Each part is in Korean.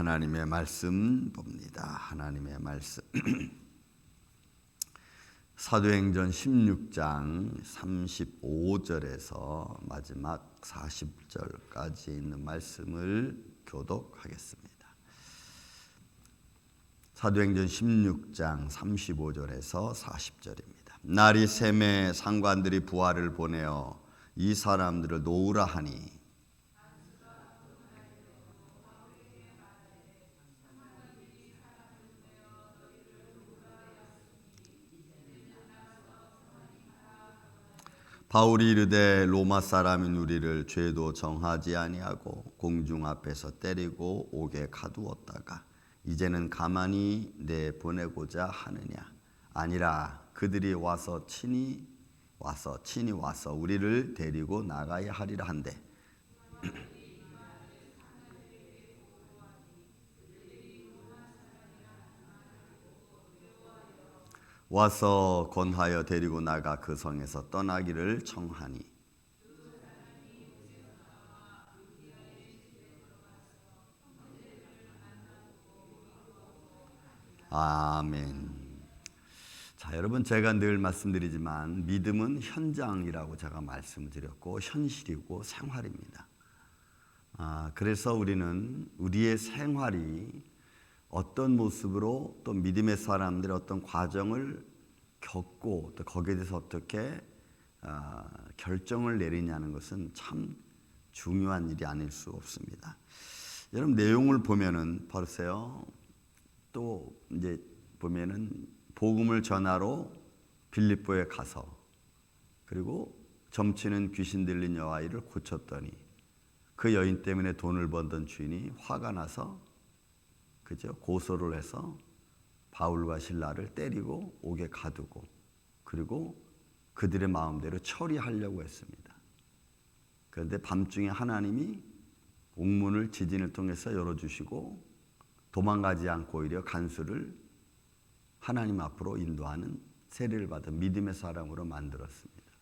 하나님의 말씀 봅니다. 하나님의 말씀. 사도행전 16장 35절에서 마지막 40절까지 있는 말씀을 교독하겠습니다. 사도행전 16장 35절에서 40절입니다. 날이 샘에 상관들이 부하를 보내어 이 사람들을 놓으라 하니 바울이 이르되 로마 사람인 우리를 죄도 정하지 아니하고 공중 앞에서 때리고 옥에 가두었다가 이제는 가만히 내 보내고자 하느냐? 아니라 그들이 와서 친히 와서 친히 와서 우리를 데리고 나가야 하리라 한데 와서 권하여 데리고 나가 그 성에서 떠나기를 청하니 아멘. 자, 여러분 제가 늘 말씀드리지만 믿음은 현장이라고 제가 말씀을 드렸고 현실이고 생활입니다. 아, 그래서 우리는 우리의 생활이 어떤 모습으로 또 믿음의 사람들의 어떤 과정을 겪고 또 거기에 대해서 어떻게 아, 결정을 내리냐는 것은 참 중요한 일이 아닐 수 없습니다. 여러분 내용을 보면은 보세요. 또 이제 보면은 복음을 전하러 빌립보에 가서 그리고 점치는 귀신 들린 여아이를 고쳤더니 그 여인 때문에 돈을 번던 주인이 화가 나서 그죠 고소를 해서 바울과 신라를 때리고 옥에 가두고 그리고 그들의 마음대로 처리하려고 했습니다. 그런데 밤중에 하나님이 옥문을 지진을 통해서 열어주시고 도망가지 않고 오히려 간수를 하나님 앞으로 인도하는 세례를 받은 믿음의 사람으로 만들었습니다.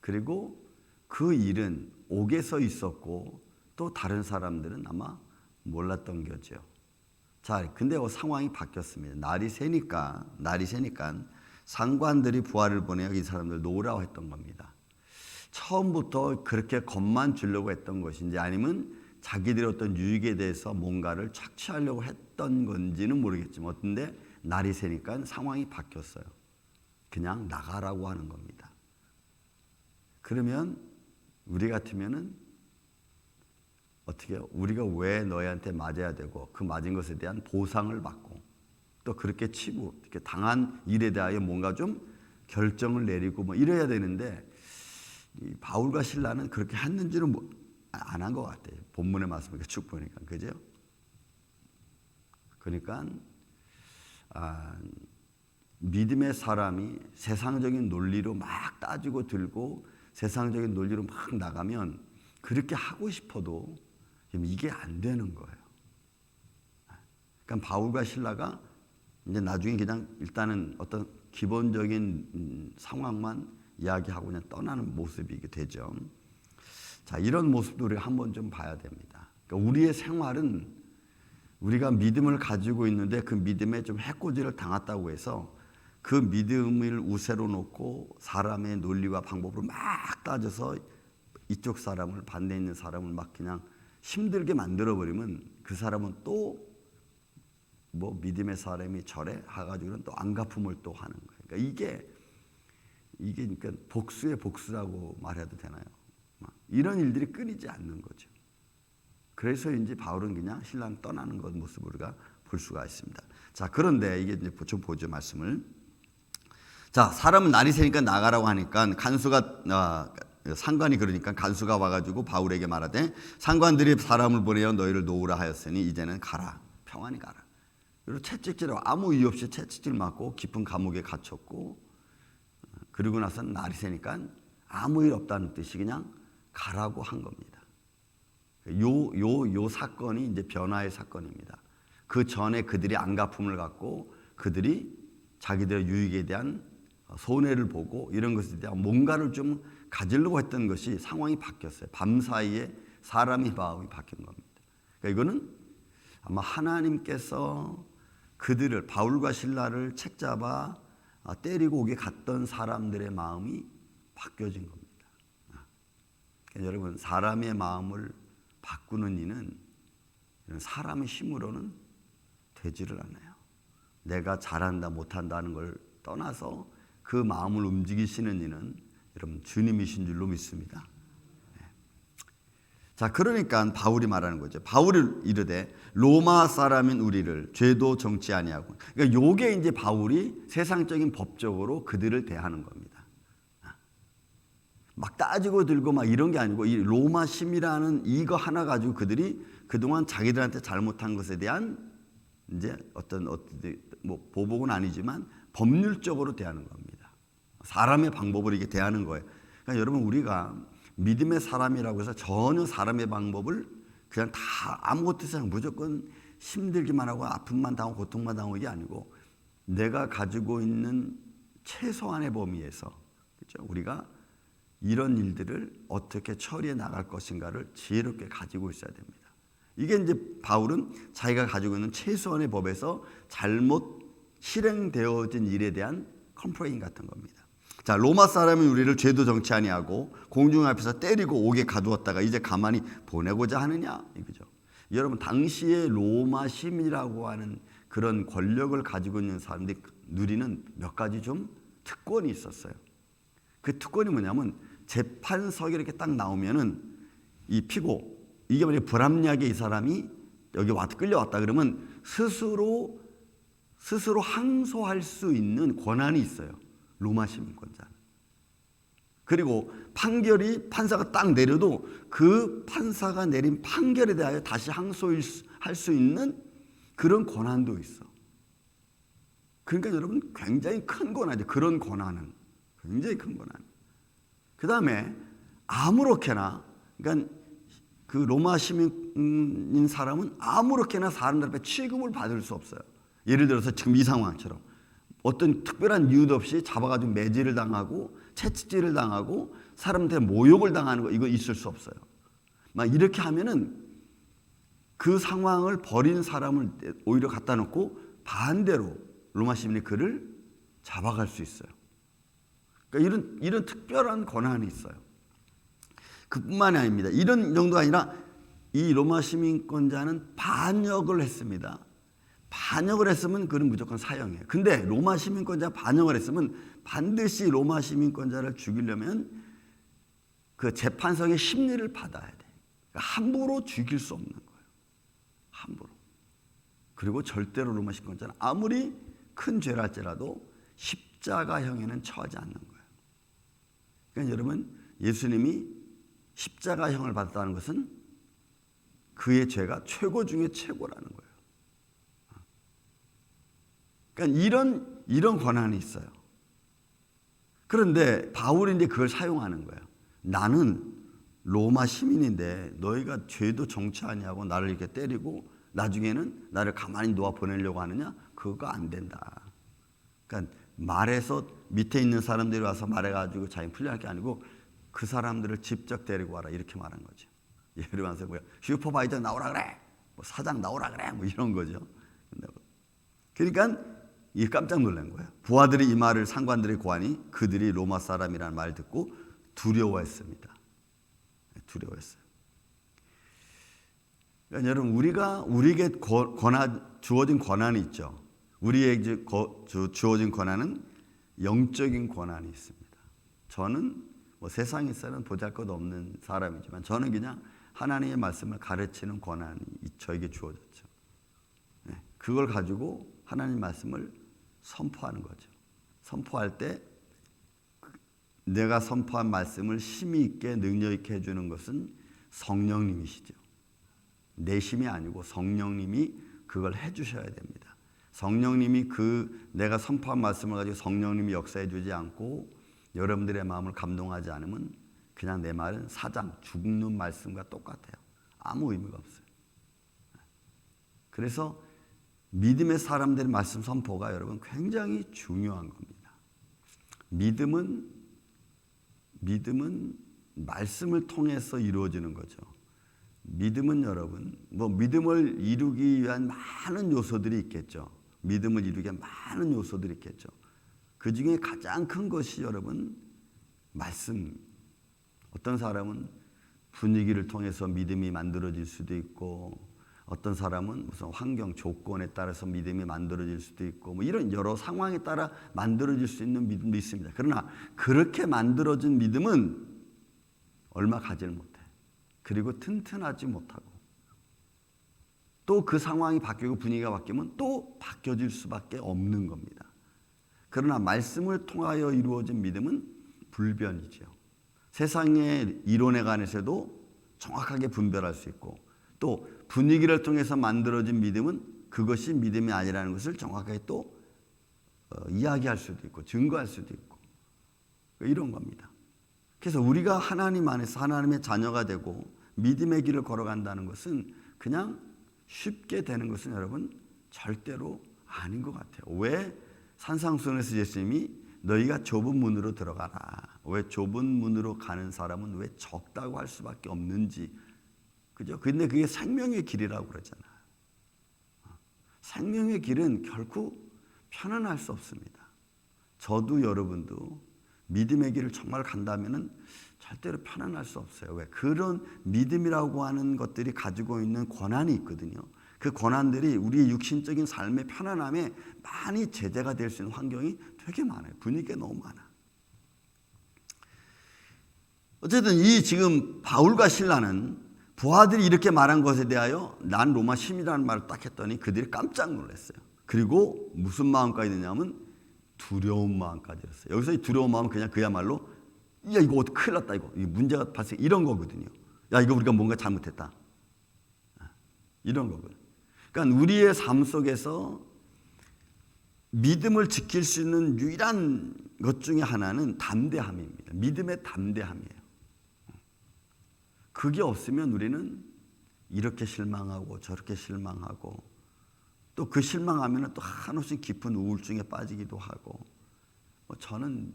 그리고 그 일은 옥에서 있었고 또 다른 사람들은 아마 몰랐던 거죠. 자, 근데 그 상황이 바뀌었습니다. 날이 새니까, 날이 새니까 상관들이 부하를 보내어 이 사람들 놓으라고 했던 겁니다. 처음부터 그렇게 겁만 주려고 했던 것인지 아니면 자기들의 어떤 유익에 대해서 뭔가를 착취하려고 했던 건지는 모르겠지만 어떤데 날이 새니까 상황이 바뀌었어요. 그냥 나가라고 하는 겁니다. 그러면 우리 같으면은 어떻게 우리가 왜 너희한테 맞아야 되고 그 맞은 것에 대한 보상을 받고 또 그렇게 치고 이렇게 당한 일에 대하여 뭔가 좀 결정을 내리고 뭐 이래야 되는데 바울과 신라는 그렇게 했는지는 뭐 안한 것 같아요. 본문의 말씀을 쭉 보니까 그죠? 그러니까 아, 믿음의 사람이 세상적인 논리로 막 따지고 들고 세상적인 논리로 막 나가면 그렇게 하고 싶어도 이게 안 되는 거예요. 그러니까 바울과 신라가 이제 나중에 그냥 일단은 어떤 기본적인 음, 상황만 이야기하고 그냥 떠나는 모습이 되죠. 자, 이런 모습도 우리가 한번 좀 봐야 됩니다. 그러니까 우리의 생활은 우리가 믿음을 가지고 있는데 그 믿음에 좀 해코지를 당했다고 해서 그 믿음을 우세로 놓고 사람의 논리와 방법으로 막 따져서 이쪽 사람을 반대 있는 사람을 막 그냥 힘들게 만들어 버리면 그 사람은 또 뭐 믿음의 사람이 절에 하가지고는 또 안갚음을 또 하는 거예요. 그러니까 이게 이게 그러니까 복수의 복수라고 말해도 되나요? 이런 일들이 끊이지 않는 거죠. 그래서인지 바울은 그냥 신랑 떠나는 것 모습을 우리가 볼 수가 있습니다. 자 그런데 이게 이제 좀 보죠 말씀을. 자 사람은 날이 새니까 나가라고 하니까 간수가 어, 상관이 그러니까 간수가 와가지고 바울에게 말하되 상관들이 사람을 보내어 너희를 놓으라 하였으니 이제는 가라 평안히 가라. 그리고 채찍질하고 아무 이유 없이 채찍질 맞고 깊은 감옥에 갇혔고 그리고 나서 날이 새니까 아무 일 없다는 뜻이 그냥 가라고 한 겁니다. 요, 요, 요 사건이 이제 변화의 사건입니다. 그 전에 그들이 안갚음을 갖고 그들이 자기들의 유익에 대한 손해를 보고 이런 것에 대한 뭔가를 좀 가지려고 했던 것이 상황이 바뀌었어요. 밤 사이에 사람이 마음이 바뀐 겁니다. 그러니까 이거는 아마 하나님께서 그들을 바울과 신라를 책잡아 아, 때리고 오게 갔던 사람들의 마음이 바뀌어진 겁니다. 그러니까 여러분 사람의 마음을 바꾸는 이는 사람의 힘으로는 되지를 않아요. 내가 잘한다 못한다는 걸 떠나서 그 마음을 움직이시는 이는 여러분 주님이신 줄로 믿습니다. 네. 자, 그러니까 바울이 말하는 거죠. 바울이 이르되 로마 사람인 우리를 죄도 정치 아니하고. 그러니까 요게 이제 바울이 세상적인 법적으로 그들을 대하는 겁니다. 막 따지고 들고 막 이런 게 아니고 이 로마 심이라는 이거 하나 가지고 그들이 그동안 자기들한테 잘못한 것에 대한 이제 어떤 어떤 뭐 보복은 아니지만 법률적으로 대하는 겁니다. 사람의 방법을 이렇게 대하는 거예요. 그러니까 여러분 우리가 믿음의 사람이라고 해서 전혀 사람의 방법을 그냥 다 아무것도 생각 무조건 힘들기만 하고 아픔만 당하고 고통만 당하고 이게 아니고 내가 가지고 있는 최소한의 범위에서 그렇죠? 우리가 이런 일들을 어떻게 처리해 나갈 것인가를 지혜롭게 가지고 있어야 됩니다. 이게 이제 바울은 자기가 가지고 있는 최소한의 법에서 잘못 실행되어진 일에 대한 컴플레인 같은 겁니다. 자, 로마 사람이 우리를 죄도 정치 아니하고 공중 앞에서 때리고 옥에 가두었다가 이제 가만히 보내고자 하느냐 이거죠. 여러분 당시에 로마 시민이라고 하는 그런 권력을 가지고 있는 사람들이 누리는 몇 가지 좀 특권이 있었어요. 그 특권이 뭐냐면 재판석에 이렇게 딱 나오면은 이 피고 이게 만약 불합리하게 이 사람이 여기 왔 끌려왔다 그러면 스스로 스스로 항소할 수 있는 권한이 있어요. 로마 시민권자. 그리고 판결이 판사가 딱 내려도 그 판사가 내린 판결에 대하여 다시 항소할 수 있는 그런 권한도 있어. 그러니까 여러분 굉장히 큰 권한이죠. 그런 권한은 굉장히 큰 권한. 그 다음에 아무렇게나 그러니까 그 로마 시민인 사람은 아무렇게나 사람들 앞에 취급을 받을 수 없어요. 예를 들어서 지금 이 상황처럼 어떤 특별한 이유도 없이 잡아가지고 매질을 당하고 채찍질을 당하고 사람한테 모욕을 당하는 거 이거 있을 수 없어요. 막 이렇게 하면은 그 상황을 버린 사람을 오히려 갖다 놓고 반대로 로마 시민이 그를 잡아갈 수 있어요. 그러니까 이런 이런 특별한 권한이 있어요. 그뿐만이 아닙니다. 이런 정도가 아니라 이 로마 시민권자는 반역을 했습니다. 반역을 했으면 그는 무조건 사형이에요. 근데 로마 시민권자 반역을 했으면 반드시 로마 시민권자를 죽이려면 그 재판석의 심리를 받아야 돼. 그러니까 함부로 죽일 수 없는 거예요. 함부로. 그리고 절대로 로마 시민권자는 아무리 큰 죄랄지라도 십자가형에는 처하지 않는 거예요. 그러니까 여러분 예수님이 십자가형을 받았다는 것은 그의 죄가 최고 중에 최고라는 거예요. 그러니까 이런 이런 권한이 있어요. 그런데 바울이 이제 그걸 사용하는 거예요. 나는 로마 시민인데 너희가 죄도 정치 아니하고 나를 이렇게 때리고 나중에는 나를 가만히 놓아 보내려고 하느냐? 그거 안 된다. 그러니까 말해서 밑에 있는 사람들이 와서 말해가지고 자기 풀려할 게 아니고 그 사람들을 직접 데리고 와라 이렇게 말한 거죠. 예를 들어서 뭐야 슈퍼바이저 나오라 그래, 뭐 사장 나오라 그래, 뭐 이런 거죠. 그러니까 이 깜짝 놀란 거예요. 부하들이 이 말을 상관들이 고하니 그들이 로마 사람이라는 말 듣고 두려워했습니다. 두려워했어요. 그러니까 여러분 우리가 우리에게 권한 주어진 권한이 있죠. 우리에게 주어진 권한은 영적인 권한이 있습니다. 저는 뭐 세상에서는 보잘것없는 사람이지만 저는 그냥 하나님의 말씀을 가르치는 권한이 저에게 주어졌죠. 네, 그걸 가지고 하나님 말씀을 선포하는 거죠. 선포할 때 내가 선포한 말씀을 심히 있게 능력 있게 해주는 것은 성령님이시죠. 내 힘이 아니고 성령님이 그걸 해주셔야 됩니다. 성령님이 그 내가 선포한 말씀을 가지고 성령님이 역사해 주지 않고 여러분들의 마음을 감동하지 않으면 그냥 내 말은 사장 죽는 말씀과 똑같아요. 아무 의미가 없어요. 그래서 믿음의 사람들의 말씀 선포가 여러분 굉장히 중요한 겁니다. 믿음은 믿음은 말씀을 통해서 이루어지는 거죠. 믿음은 여러분, 뭐 믿음을 이루기 위한 많은 요소들이 있겠죠. 믿음을 이루기 위한 많은 요소들이 있겠죠. 그 중에 가장 큰 것이 여러분, 말씀. 어떤 사람은 분위기를 통해서 믿음이 만들어질 수도 있고, 어떤 사람은 무슨 환경 조건에 따라서 믿음이 만들어질 수도 있고 뭐 이런 여러 상황에 따라 만들어질 수 있는 믿음도 있습니다. 그러나 그렇게 만들어진 믿음은 얼마 가지를 못해. 그리고 튼튼하지 못하고 또 그 상황이 바뀌고 분위기가 바뀌면 또 바뀌어질 수밖에 없는 겁니다. 그러나 말씀을 통하여 이루어진 믿음은 불변이죠. 세상의 이론에 관해서도 정확하게 분별할 수 있고 또 분위기를 통해서 만들어진 믿음은 그것이 믿음이 아니라는 것을 정확하게 또 어, 이야기할 수도 있고 증거할 수도 있고 이런 겁니다. 그래서 우리가 하나님 안에서 하나님의 자녀가 되고 믿음의 길을 걸어간다는 것은 그냥 쉽게 되는 것은 여러분 절대로 아닌 것 같아요. 왜 산상수훈에서 예수님이 너희가 좁은 문으로 들어가라. 왜 좁은 문으로 가는 사람은 왜 적다고 할 수밖에 없는지 그죠? 근데 그게 생명의 길이라고 그러잖아요. 생명의 길은 결코 편안할 수 없습니다. 저도 여러분도 믿음의 길을 정말 간다면은 절대로 편안할 수 없어요. 왜? 그런 믿음이라고 하는 것들이 가지고 있는 권한이 있거든요. 그 권한들이 우리의 육신적인 삶의 편안함에 많이 제재가 될 수 있는 환경이 되게 많아요. 분위기가 너무 많아. 어쨌든 이 지금 바울과 신라는 부하들이 이렇게 말한 것에 대하여 난 로마 시민이라는 말을 딱 했더니 그들이 깜짝 놀랐어요. 그리고 무슨 마음까지 드냐면 두려운 마음까지 들었어요. 여기서 이 두려운 마음은 그냥 그야말로 야 이거 어떻게 큰일 났다 이거 이 문제가 발생 이런 거거든요. 야 이거 우리가 뭔가 잘못했다. 이런 거거든. 그러니까 우리의 삶 속에서 믿음을 지킬 수 있는 유일한 것 중에 하나는 담대함입니다. 믿음의 담대함이에요. 그게 없으면 우리는 이렇게 실망하고 저렇게 실망하고 또 그 실망하면 또 한없이 깊은 우울증에 빠지기도 하고 뭐 저는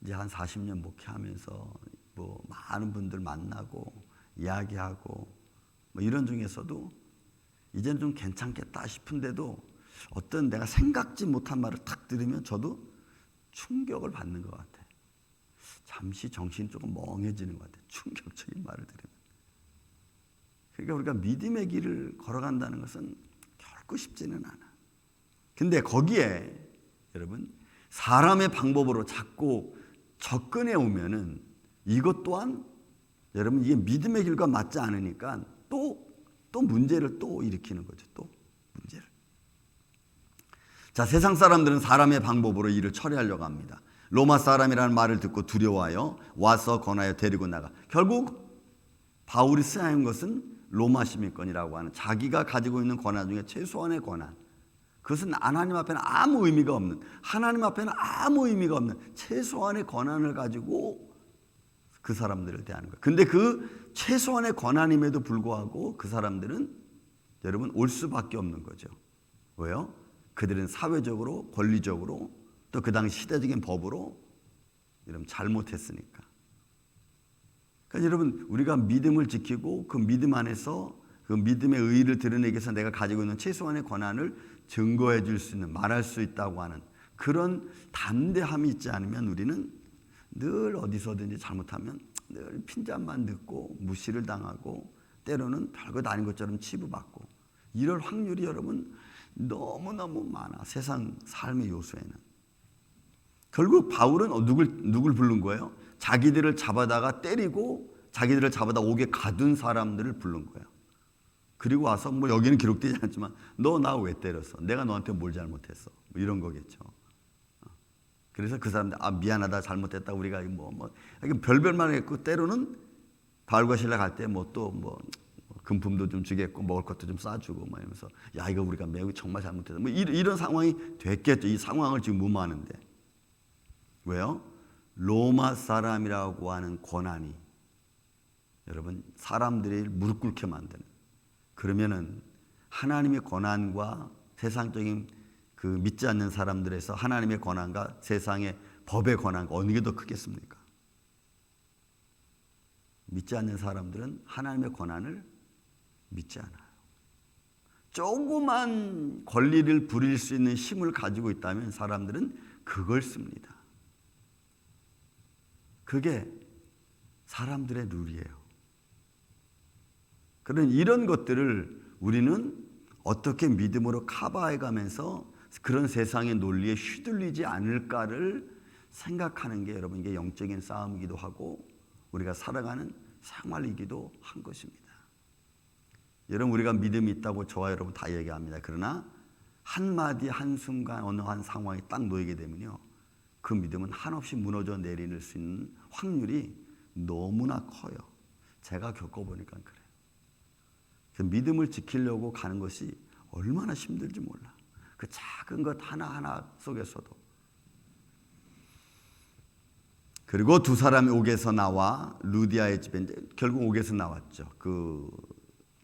이제 한 40년 목회하면서 뭐 많은 분들 만나고 이야기하고 뭐 이런 중에서도 이제는 좀 괜찮겠다 싶은데도 어떤 내가 생각지 못한 말을 탁 들으면 저도 충격을 받는 것 같아. 잠시 정신이 조금 멍해지는 것 같아. 충격적인 말을 들으면. 그러니까 우리가 믿음의 길을 걸어간다는 것은 결코 쉽지는 않아. 근데 거기에 여러분 사람의 방법으로 자꾸 접근해 오면은 이것 또한 여러분 이게 믿음의 길과 맞지 않으니까 또또 문제를 또 일으키는 거죠. 또 문제를. 자, 세상 사람들은 사람의 방법으로 일을 처리하려고 합니다. 로마 사람이라는 말을 듣고 두려워하여 와서 권하여 데리고 나가. 결국 바울이 쓰는 것은 로마 시민권이라고 하는 자기가 가지고 있는 권한 중에 최소한의 권한. 그것은 하나님 앞에는 아무 의미가 없는 하나님 앞에는 아무 의미가 없는 최소한의 권한을 가지고 그 사람들을 대하는 거예요. 근데 그 최소한의 권한임에도 불구하고 그 사람들은 여러분 올 수밖에 없는 거죠. 왜요? 그들은 사회적으로 권리적으로 또 그 당시 시대적인 법으로 여러분 잘못했으니까. 그러니까 여러분 우리가 믿음을 지키고 그 믿음 안에서 그 믿음의 의의를 드러내기 위해서 내가 가지고 있는 최소한의 권한을 증거해 줄 수 있는 말할 수 있다고 하는 그런 담대함이 있지 않으면 우리는 늘 어디서든지 잘못하면 늘 핀잔만 듣고 무시를 당하고 때로는 별것 아닌 것처럼 치부받고 이럴 확률이 여러분 너무너무 많아 세상 삶의 요소에는 결국 바울은 어, 누굴 누굴 부른 거예요? 자기들을 잡아다가 때리고 자기들을 잡아다 옥에 가둔 사람들을 부른 거예요. 그리고 와서 뭐 여기는 기록되지 않지만 너 나 왜 때렸어? 내가 너한테 뭘 잘못했어? 뭐 이런 거겠죠. 어. 그래서 그 사람들 아 미안하다 잘못했다 우리가 뭐뭐 뭐, 별별 말 했고 때로는 바울과 신라 갈 때 뭐또뭐 금품도 좀 주겠고 먹을 것도 좀 싸주고 뭐 이러면서 야 이거 우리가 매우 정말 잘못했다 뭐 이런, 이런 상황이 됐겠죠. 이 상황을 지금 무마하는데 왜요? 로마 사람이라고 하는 권한이 여러분 사람들이 무릎 꿇게 만드는 그러면은 하나님의 권한과 세상적인 그 믿지 않는 사람들에서 하나님의 권한과 세상의 법의 권한과 어느 게 더 크겠습니까? 믿지 않는 사람들은 하나님의 권한을 믿지 않아요. 조그만 권리를 부릴 수 있는 힘을 가지고 있다면 사람들은 그걸 씁니다. 그게 사람들의 룰이에요. 그런 이런 것들을 우리는 어떻게 믿음으로 커버해 가면서 그런 세상의 논리에 휘둘리지 않을까를 생각하는 게 여러분 이게 영적인 싸움이기도 하고 우리가 살아가는 생활이기도 한 것입니다. 여러분 우리가 믿음이 있다고 저와 여러분 다 얘기합니다. 그러나 한 마디 한 순간 어느 한 상황이 딱 놓이게 되면요. 그 믿음은 한없이 무너져 내리는 수 있는 확률이 너무나 커요. 제가 겪어보니까 그래요. 그 믿음을 지키려고 가는 것이 얼마나 힘들지 몰라. 그 작은 것 하나하나 속에서도. 그리고 두 사람이 옥에서 나와 루디아의 집에 이제 결국 옥에서 나왔죠. 그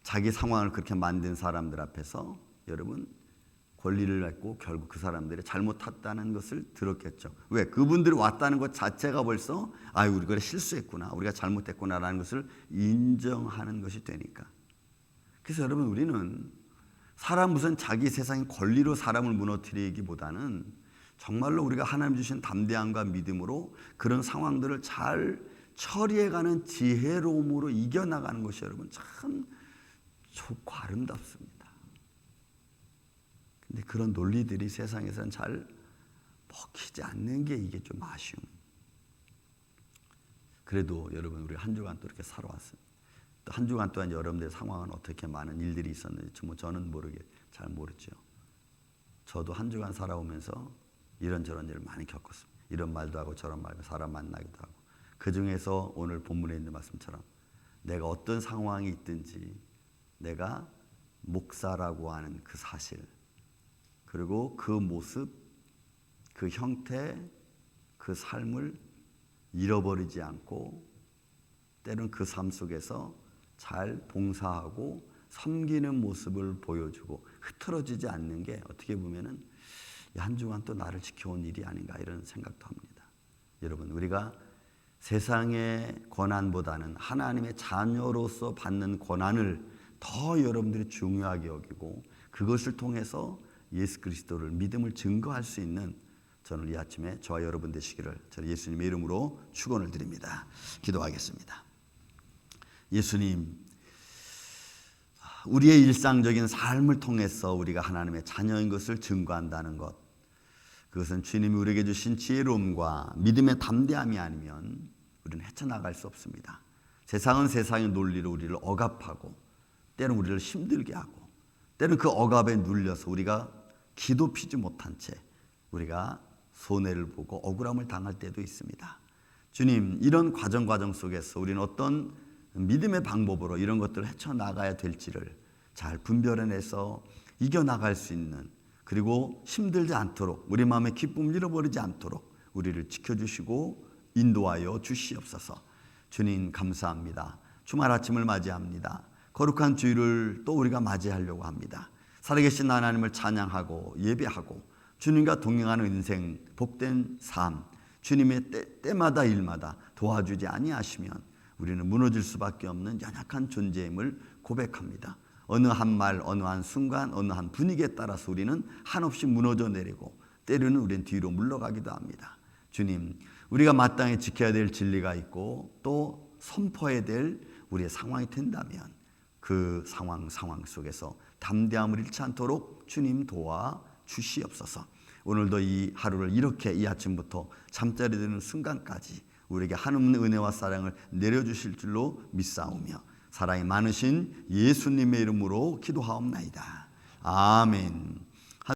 자기 상황을 그렇게 만든 사람들 앞에서 여러분 권리를 갖고 결국 그 사람들이 잘못했다는 것을 들었겠죠. 왜? 그분들이 왔다는 것 자체가 벌써 아유 우리가 실수했구나, 우리가 잘못했구나라는 것을 인정하는 것이 되니까. 그래서 여러분 우리는 사람 무슨 자기 세상의 권리로 사람을 무너뜨리기보다는 정말로 우리가 하나님 주신 담대함과 믿음으로 그런 상황들을 잘 처리해가는 지혜로움으로 이겨나가는 것이 여러분 참 좋고 아름답습니다. 근데 그런 논리들이 세상에서는 잘 먹히지 않는 게 이게 좀 아쉬움. 그래도 여러분 우리 한 주간 또 이렇게 살아왔습니다. 또 한 주간 동안 여러분들의 상황은 어떻게 많은 일들이 있었는지 뭐 저는 모르게 잘 모르죠. 저도 한 주간 살아오면서 이런저런 일을 많이 겪었습니다. 이런 말도 하고 저런 말도 사람 만나기도 하고 그 중에서 오늘 본문에 있는 말씀처럼 내가 어떤 상황이 있든지 내가 목사라고 하는 그 사실 그리고 그 모습 그 형태 그 삶을 잃어버리지 않고 때론 그 삶 속에서 잘 봉사하고 섬기는 모습을 보여주고 흐트러지지 않는 게 어떻게 보면은 한 주간 또 나를 지켜온 일이 아닌가 이런 생각도 합니다. 여러분 우리가 세상의 권한보다는 하나님의 자녀로서 받는 권한을 더 여러분들이 중요하게 여기고 그것을 통해서 예수 그리스도를 믿음을 증거할 수 있는 저는 이 아침에 저와 여러분 되시기를 저는 예수님의 이름으로 축원을 드립니다. 기도하겠습니다. 예수님 우리의 일상적인 삶을 통해서 우리가 하나님의 자녀인 것을 증거한다는 것 그것은 주님이 우리에게 주신 지혜로움과 믿음의 담대함이 아니면 우리는 헤쳐나갈 수 없습니다. 세상은 세상의 논리로 우리를 억압하고 때는 우리를 힘들게 하고 때는 그 억압에 눌려서 우리가 기도 피지 못한 채 우리가 손해를 보고 억울함을 당할 때도 있습니다. 주님, 이런 과정 과정 속에서 우리는 어떤 믿음의 방법으로 이런 것들을 헤쳐나가야 될지를 잘 분별해내서 이겨나갈 수 있는 그리고 힘들지 않도록 우리 마음의 기쁨을 잃어버리지 않도록 우리를 지켜주시고 인도하여 주시옵소서. 주님 감사합니다. 주말 아침을 맞이합니다. 거룩한 주일을 또 우리가 맞이하려고 합니다. 살아계신 하나님을 찬양하고 예배하고 주님과 동행하는 인생 복된 삶 주님의 때, 때마다 일마다 도와주지 아니하시면 우리는 무너질 수밖에 없는 연약한 존재임을 고백합니다. 어느 한 말, 어느 한 순간, 어느 한 분위기에 따라서 우리는 한없이 무너져 내리고 때로는 우리는 뒤로 물러가기도 합니다. 주님, 우리가 마땅히 지켜야 될 진리가 있고 또 선포해야 될 우리의 상황이 된다면 그 상황 상황 속에서 담대함을 잃지 않도록 주님 도와 주시옵소서. 오늘도 이 하루를 이렇게 이 아침부터 잠자리 드는 순간까지 우리에게 한없는 은혜와 사랑을 내려주실 줄로 믿사오며 사랑이 많으신 예수님의 이름으로 기도하옵나이다. 아멘.